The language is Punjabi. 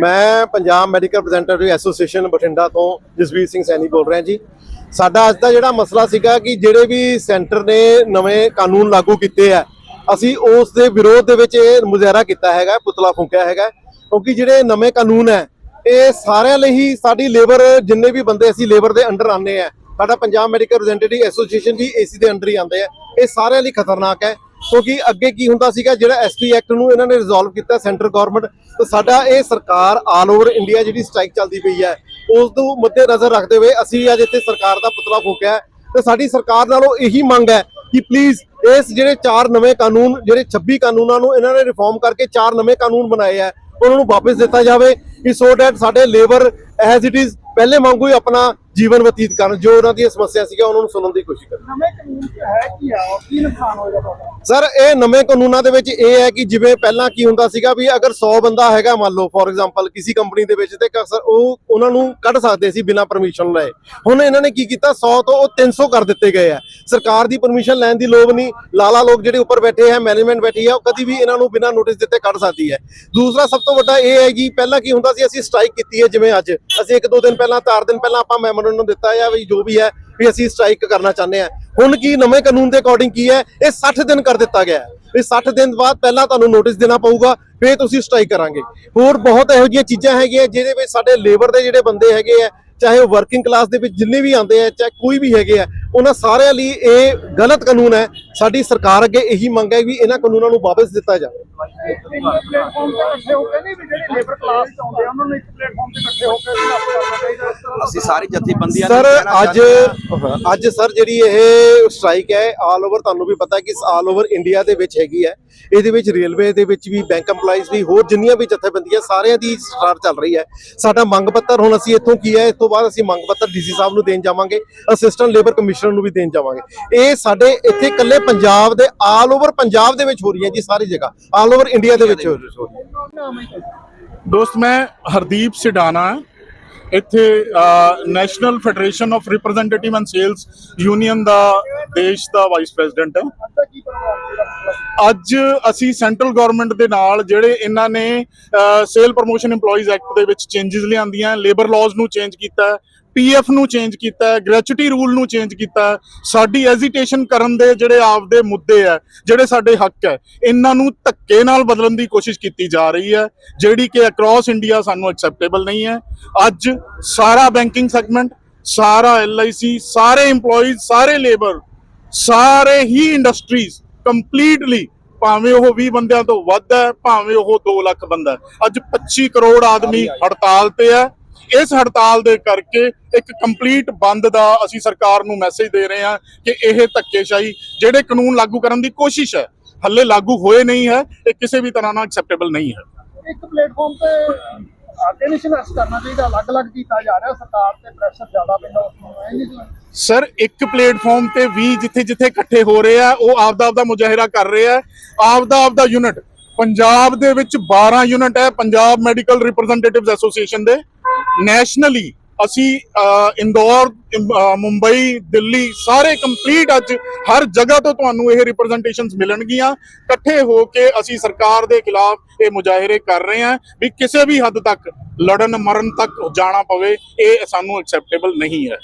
ਮੈਂ Punjab medical representative association Bathinda ਤੋਂ ਜਸਵੀਰ ਸਿੰਘ ਸੈਣੀ ਬੋਲ ਰਿਹਾ ਜੀ। ਸਾਡਾ ਅੱਜ ਦਾ ਜਿਹੜਾ ਮਸਲਾ ਸੀਗਾ ਕਿ ਜਿਹੜੇ ਵੀ ਸੈਂਟਰ ਨੇ ਨਵੇਂ ਕਾਨੂੰਨ ਲਾਗੂ ਕੀਤੇ ਆ, ਅਸੀਂ ਉਸ ਦੇ ਵਿਰੋਧ ਦੇ ਵਿੱਚ ਇਹ ਮੁਜ਼ਾਹਰਾ ਕੀਤਾ ਹੈਗਾ, ਪੁਤਲਾ ਫੂਕਿਆ ਹੈਗਾ, ਕਿਉਂਕਿ ਜਿਹੜੇ ਨਵੇਂ ਕਾਨੂੰਨ ਹੈ ਇਹ ਸਾਰਿਆਂ ਲਈ ਹੀ ਸਾਡੀ ਲੇਬਰ, ਜਿੰਨੇ ਵੀ ਬੰਦੇ ਅਸੀਂ ਲੇਬਰ ਦੇ ਅੰਡਰ ਆਉਂਦੇ ਆ, ਸਾਡਾ ਪੰਜਾਬ ਮੈਡੀਕਲ ਰਿਪਰੈਜ਼ੈਂਟੇਟਿਵ ਐਸੋਸੀਏਸ਼ਨ ਵੀ ਏਸੀ ਦੇ ਅੰਡਰ ਹੀ ਆਉਂਦੇ ਆ, ਇਹ ਸਾਰਿਆਂ ਲਈ ਖਤਰਨਾਕ ਹੈ। ਕਿਉਂਕਿ ਅੱਗੇ ਕੀ ਹੁੰਦਾ ਸੀਗਾ, ਜਿਹੜਾ ਐਸਪੀ ਐਕਟ ਨੂੰ ਇਹਨਾਂ ਨੇ ਰਿਜ਼ੋਲਵ ਕੀਤਾ ਸੈਂਟਰ ਗਵਰਨਮੈਂਟ ਤੇ ਸਾਡਾ ਇਹ ਸਰਕਾਰ ਆਲ ਓਵਰ ਇੰਡੀਆ ਜਿਹੜੀ ਸਟ੍ਰਾਈਕ ਚੱਲਦੀ ਪਈ ਹੈ, ਉਸ ਨੂੰ ਮੱਦੇ ਨਜ਼ਰ ਰੱਖਦੇ ਹੋਏ ਅਸੀਂ ਅੱਜ ਇੱਥੇ ਸਰਕਾਰ ਦਾ ਪੁਤਲਾ ਫੂਕਿਆ ਹੈ। ਤੇ ਸਾਡੀ ਸਰਕਾਰ ਨਾਲੋਂ ਇਹੀ ਮੰਗ ਹੈ ਕਿ ਪਲੀਜ਼ ਇਸ ਜਿਹੜੇ ਚਾਰ ਨਵੇਂ ਕਾਨੂੰਨ, ਜਿਹੜੇ 26 ਕਾਨੂੰਨਾਂ ਨੂੰ ਇਹਨਾਂ ਨੇ ਰਿਫਾਰਮ ਕਰਕੇ ਚਾਰ ਨਵੇਂ ਕਾਨੂੰਨ ਬਣਾਏ ਆ ਉਹਨਾਂ ਨੂੰ ਵਾਪਸ ਦਿੱਤਾ ਜਾਵੇ। ਕਿ ਸੋ ਡੈਟ ਸਾਡੇ ਲੇਬਰ ਐਜ਼ ਇਟ ਇਜ਼ ਪਹਿਲੇ ਵਾਂਗੂ ਹੀ ਆਪਣਾ ਜੀਵਨ ਬਤੀਤ ਕਰਨ ਜੋ ਉਹਨਾਂ ਦੀਆਂ ਸਮੱਸਿਆ ਸੀਗਾ ਉਹਨਾਂ ਨੂੰ ਸੁਣਨ ਦੀ ਕੋਸ਼ਿਸ਼ ਕਰਨ। ਨਵੇਂ ਕਾਨੂੰਨ ਚ ਹੈ ਕੀ ਆ? ਔਰ ਕੀ ਨੁਕਸਾਨ ਹੋਏਗਾ ਤੁਹਾਡਾ? ਸਰ ਇਹ ਨਵੇਂ ਕਾਨੂੰਨਾਂ ਦੇ ਵਿੱਚ ਇਹ ਹੈ ਕਿ ਜਿਵੇਂ ਪਹਿਲਾਂ ਕੀ ਹੁੰਦਾ ਸੀਗਾ ਵੀ ਅਗਰ 100 ਬੰਦਾ ਹੈਗਾ ਮੰਨ ਲਓ ਫੋਰ ਐਗਜ਼ਾਮਪਲ ਕਿਸੇ ਕੰਪਨੀ ਦੇ ਵਿੱਚ ਤੇ ਅਕਸਰ ਉਹ ਉਹਨਾਂ ਨੂੰ ਕੱਢ ਸਕਦੇ ਸੀ ਬਿਨਾਂ ਪਰਮਿਸ਼ਨ ਲਏ। ਹੁਣ ਇਹਨਾਂ ਨੇ ਕੀ ਕੀਤਾ? 100 ਤੋਂ ਉਹ 300 ਕਰ ਦਿੱਤੇ ਗਏ ਆ। ਸਰਕਾਰ ਦੀ ਪਰਮਿਸ਼ਨ ਲੈਣ ਦੀ ਲੋੜ ਨਹੀਂ। ਲਾਲਾ ਲੋਕ ਜਿਹੜੇ ਉੱਪਰ ਬੈਠੇ ਹੈ ਮੈਨੇਜਮੈਂਟ ਬੈਠੀ ਹੈ, ਉਹ ਕਦੀ ਵੀ ਇਹਨਾਂ ਨੂੰ ਬਿਨਾਂ ਨੋਟਿਸ ਦਿੱਤੇ ਕੱਢ ਸਕਦੀ ਹੈ। ਦੂਸਰਾ ਸਭ ਤੋਂ ਵੱਡਾ ਇਹ ਹੈ ਕਿ ਪਹਿਲਾਂ ਕੀ ਹੁੰਦਾ ਸੀ, ਅਸੀਂ ਸਟ੍ਰਾਈਕ ਕੀਤੀ ਹੈ ਜਿਵੇਂ ਅੱਜ। ਅਸੀਂ ਇੱਕ ਦੋ ਦਿਨ ਪਹਿਲਾਂ, ਚਾਰ ਦਿਨ ਪਹਿਲਾਂ ਆਪਾਂ ਮੈਮੋਰੈਂਡਮ ਦਿੱਤਾ ਹੈ ਵੀ ਜੋ ਵੀ ਹੈ, ਵੀ ਅਸੀਂ ਸਟ੍ਰਾਈਕ ਕਰਨਾ ਚਾਹੁੰਦੇ ਹਾਂ। ਹੁਣ ਕੀ ਨਵੇਂ ਕਾਨੂੰਨ ਦੇ ਅਕੋਰਡਿੰਗ ਕੀ ਹੈ, ਇਹ 60 ਦਿਨ ਕਰ ਦਿੱਤਾ ਗਿਆ ਹੈ। ਵੀ 60 ਦਿਨ ਬਾਅਦ ਪਹਿਲਾਂ ਤੁਹਾਨੂੰ ਨੋਟਿਸ ਦੇਣਾ ਪਊਗਾ, ਫਿਰ ਤੁਸੀਂ ਸਟ੍ਰਾਈਕ ਕਰਾਂਗੇ। ਹੋਰ ਬਹੁਤ ਇਹੋ ਜਿਹੀਆਂ ਚੀਜ਼ਾਂ ਹੈਗੀਆਂ, ਜਿਹਦੇ ਵਿੱਚ ਸਾਡੇ ਲੇਬਰ ਦੇ ਜਿਹੜੇ ਬੰਦੇ ਹੈਗੇ ਆ ਚਾਹੇ ਉਹ ਵਰਕਿੰਗ ਕਲਾਸ ਦੇ ਵਿੱਚ ਜਿੰਨੇ ਵੀ ਆਉਂਦੇ ਆ, ਚਾਹੇ ਕੋਈ ਵੀ ਹੈਗੇ ਆ, ਉਹਨਾਂ ਸਾਰਿਆਂ ਲਈ ਇਹ ਗਲਤ ਕਾਨੂੰਨ ਹੈ। ਸਾਡੀ ਸਰਕਾਰ ਅੱਗੇ ਇਹੀ ਮੰਗ ਹੈ ਵੀ ਇਹਨਾਂ ਕਾਨੂੰਨਾਂ ਨੂੰ ਵਾਪਸ ਦਿੱਤਾ ਜਾਵੇ। ਪਲੇਟਫਾਰਮ ਤੇ ਇਕੱਠੇ ਹੋ ਕੇ ਨਹੀਂ ਜਿਹੜੇ ਲੇਬਰ ਕਲਾਸ ਆਉਂਦੇ ਆ, ਉਹਨਾਂ ਨੂੰ ਇੱਕ ਪਲੇਟਫਾਰਮ ਤੇ ਇਕੱਠੇ ਹੋ ਕੇ ਕੰਮ ਕਰਨਾ ਚਾਹੀਦਾ ਇਸ ਤਰ੍ਹਾਂ ਦਾ ਅਸੀਂ ਸਾਰੀ ਜਥੇਬੰਦੀਆਂ ਸਰ ਅੱਜ ਅੱਜ ਸਰ ਜਿਹੜੀ ਇਹ ਸਟ੍ਰਾਈਕ ਹੈ ਆਲ ਓਵਰ ਤੁਹਾਨੂੰ ਵੀ ਪਤਾ ਕਿ ਆਲ ਓਵਰ ਇੰਡੀਆ ਦੇ ਵਿੱਚ ਹੈਗੀ ਹੈ। ਇਹਦੇ ਵਿੱਚ ਰੇਲਵੇ ਦੇ ਵਿੱਚ ਵੀ ਬੈਂਕ EMPLOYEES ਵੀ ਹੋਰ ਜਿੰਨੀਆਂ ਵੀ ਜਥੇਬੰਦੀਆਂ ਸਾਰਿਆਂ ਦੀ ਸਟਾਰ ਚੱਲ ਰਹੀ ਹੈ। ਸਾਡਾ ਮੰਗ ਪੱਤਰ ਹੁਣ ਅਸੀਂ ਇੱਥੋਂ ਕੀ ਹੈ ਇਸ ਤੋਂ ਬਾਅਦ ਅਸੀਂ ਮੰਗ ਪੱਤਰ ਡੀਸੀ ਸਾਹਿਬ ਨੂੰ ਦੇਣ ਜਾਵਾਂਗੇ ਅਸਿਸਟੈਂਟ ਲੇਬਰ ਕਮਿਸ਼ਨਰ ਨੂੰ ਵੀ ਦੇਣ ਜਾਵਾਂਗੇ। ਇਹ ਸਾਡੇ ਇੱਥੇ ਇਕੱਲੇ ਪੰਜਾਬ ਦੇ ਆਲ ਓਵਰ ਪੰਜਾਬ ਦੇ ਵਿੱਚ ਹੋ ਰਹੀ ਹੈ ਜੀ ਸਾਰੀ ਜਗ੍ਹਾ। ਆਲ ਓਵਰ ਇੰਡੀਆ ਦੇ ਵਿੱਚ ਹੋ ਰਹੀ ਹੈ। ਦੋਸਤ ਮੈਂ ਹਰਦੀਪ ਸਿਡਾਨਾ ਇੱਥੇ national federation of representative and sales union ਦਾ ਦੇਸ਼ ਦਾ ਵਾਈਸ ਪ੍ਰੈਜ਼ੀਡੈਂਟ ਹਾਂ। ਅੱਜ ਅਸੀਂ ਸੈਂਟਰਲ ਗਵਰਨਮੈਂਟ ਦੇ ਨਾਲ ਜਿਹੜੇ ਇਹਨਾਂ ਨੇ ਸੇਲ ਪ੍ਰੋਮੋਸ਼ਨ EMPLOYEES ਐਕਟ ਦੇ ਵਿੱਚ ਚੇਂਜਸ ਲਿਆਂਦੀਆਂ ਲੇਬਰ ਲਾਜ਼ ਨੂੰ ਚੇਂਜ ਕੀਤਾ ਪੀਐਫ ਨੂੰ ਚੇਂਜ ਕੀਤਾ ਗ੍ਰੈਚੁਇਟੀ ਰੂਲ ਨੂੰ ਚੇਂਜ ਕੀਤਾ ਸਾਡੀ ਐਜੀਟੇਸ਼ਨ ਕਰਨ ਦੇ ਜਿਹੜੇ ਆਪਦੇ ਮੁੱਦੇ ਆ ਜਿਹੜੇ ਸਾਡੇ ਹੱਕ ਹੈ ਇਹਨਾਂ ਨੂੰ ਧੱਕੇ ਨਾਲ ਬਦਲਣ ਦੀ ਕੋਸ਼ਿਸ਼ ਕੀਤੀ ਜਾ ਰਹੀ ਹੈ ਜਿਹੜੀ ਕਿ ਅਕ੍ਰੋਸ ਇੰਡੀਆ ਸਾਨੂੰ ਐਕਸੈਪਟੇਬਲ ਨਹੀਂ ਹੈ। ਅੱਜ ਸਾਰਾ ਬੈਂਕਿੰਗ ਸੈਗਮੈਂਟ ਸਾਰਾ ਐਲਆਈਸੀ ਸਾਰੇ EMPLOYEES ਸਾਰੇ ਲੇਬਰ ਸਾਰੇ ਹੀ ਇੰਡਸਟਰੀਜ਼ ਕੰਪਲੀਟਲੀ ਭਾਵੇਂ ਉਹ 20 ਬੰਦਿਆਂ ਤੋਂ ਵੱਧ ਹੈ ਭਾਵੇਂ ਉਹ 2 ਲੱਖ ਬੰਦਾ ਹੈ। ਅੱਜ 25 ਕਰੋੜ ਆਦਮੀ ਹੜਤਾਲ ਤੇ ਹੈ। ਇਸ ਹੜਤਾਲ ਦੇ ਕਰਕੇ ਇੱਕ ਕੰਪਲੀਟ ਬੰਦ ਦਾ ਅਸੀਂ ਸਰਕਾਰ ਨੂੰ ਮੈਸੇਜ ਦੇ ਰਹੇ ਹਾਂ ਕਿ ਇਹ ਧੱਕੇਸ਼ਾਹੀ ਜਿਹੜੇ ਕਾਨੂੰਨ ਲਾਗੂ ਕਰਨ ਦੀ ਕੋਸ਼ਿਸ਼ ਹੈ ਹੱਲੇ ਲਾਗੂ ਹੋਏ ਨਹੀਂ ਹੈ ਇਹ ਕਿਸੇ ਵੀ ਤਰ੍ਹਾਂ ਨਾਲ ਐਕਸੈਪਟੇਬਲ ਨਹੀਂ ਹੈ। ਇੱਕ ਪਲੇਟਫਾਰਮ ਤੇ ਕੇ ਨਹੀਂ ਸੰਘਰਸ਼ ਕਰਨਾ ਚਾਹੀਦਾ ਅਲੱਗ-ਅਲੱਗ ਕੀਤਾ ਜਾ ਰਿਹਾ ਸਰਕਾਰ ਤੇ ਪ੍ਰੈਸ਼ਰ ਜ਼ਿਆਦਾ ਪੈਂਦਾ ਉਸ ਨੂੰ? ਸਰ ਇੱਕ ਪਲੇਟਫਾਰਮ ਤੇ 20 ਜਿੱਥੇ ਜਿੱਥੇ ਇਕੱਠੇ ਹੋ ਰਹੇ ਆ ਉਹ ਆਪਦਾ ਆਪਦਾ ਮੁਜ਼ਾਹਿਰਾ ਕਰ ਰਹੇ ਆ ਆਪਦਾ ਆਪਦਾ ਯੂਨਿਟ ਪੰਜਾਬ ਦੇ ਵਿੱਚ 12 ਯੂਨਿਟ ਹੈ ਪੰਜਾਬ ਮੈਡੀਕਲ ਰਿਪਰੈਜ਼ੈਂਟੇਟਿਵਸ ਐਸੋਸੀਏਸ਼ਨ ਦੇ। ਨੈਸ਼ਨਲੀ ਅਸੀਂ ਇੰਦੌਰ ਮੁੰਬਈ, ਦਿੱਲੀ ਸਾਰੇ ਕੰਪਲੀਟ ਅੱਜ ਹਰ ਜਗ੍ਹਾ ਤੋਂ ਤੁਹਾਨੂੰ ਇਹ ਰਿਪਰੈਜ਼ੈਂਟੇਸ਼ਨਸ ਮਿਲਣਗੀਆਂ। ਇਕੱਠੇ ਹੋ ਕੇ ਅਸੀਂ ਸਰਕਾਰ ਦੇ ਖਿਲਾਫ ਇਹ ਮੁਜ਼ਾਹਰੇ ਕਰ ਰਹੇ ਹਾਂ ਵੀ ਕਿਸੇ ਵੀ ਹੱਦ ਤੱਕ ਲੜਨ ਮਰਨ ਤੱਕ ਜਾਣਾ ਪਵੇ, ਇਹ ਸਾਨੂੰ ਐਕਸੈਪਟੇਬਲ ਨਹੀਂ ਹੈ।